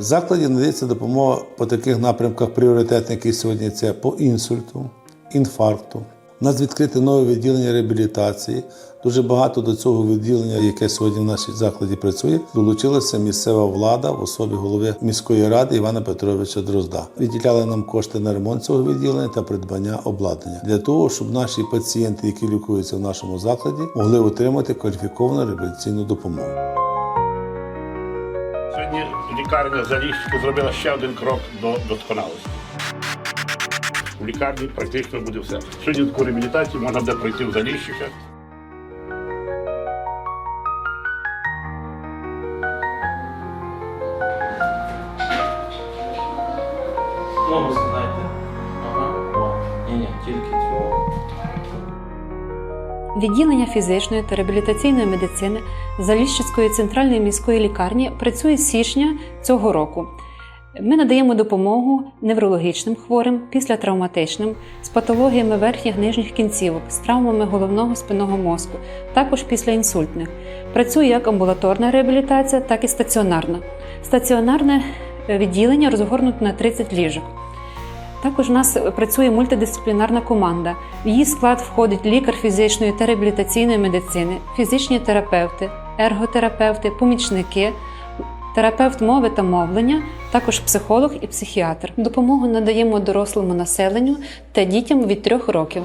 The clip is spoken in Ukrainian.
В закладі надається допомога по таких напрямках пріоритетних, які сьогодні це по інсульту, інфаркту. У нас відкрите нове відділення реабілітації. Дуже багато до цього відділення, яке сьогодні в нашій закладі працює, долучилася місцева влада в особі голови міської ради Івана Петровича Дрозда. Виділяли нам кошти на ремонт цього відділення та придбання обладнання для того, щоб наші пацієнти, які лікуються в нашому закладі, могли отримати кваліфіковану реабілітаційну допомогу. Лікарня Заліщика зробила ще один крок до досконалості. У лікарні практично буде все. Сьогодні таку реабілітацію можна буде пройти в Заліщика. Ногу Відділення фізичної та реабілітаційної медицини Заліщицької центральної міської лікарні працює з січня цього року. Ми надаємо допомогу неврологічним хворим, післятравматичним, з патологіями верхніх нижніх кінцівок, з травмами головного спинного мозку, також післяінсультних. Працює як амбулаторна реабілітація, так і стаціонарна. Стаціонарне відділення розгорнуто на 30 ліжок. Також у нас працює мультидисциплінарна команда. В її склад входить лікар фізичної та реабілітаційної медицини, фізичні терапевти, ерготерапевти, помічники, терапевт мови та мовлення, також психолог і психіатр. Допомогу надаємо дорослому населенню та дітям від трьох років.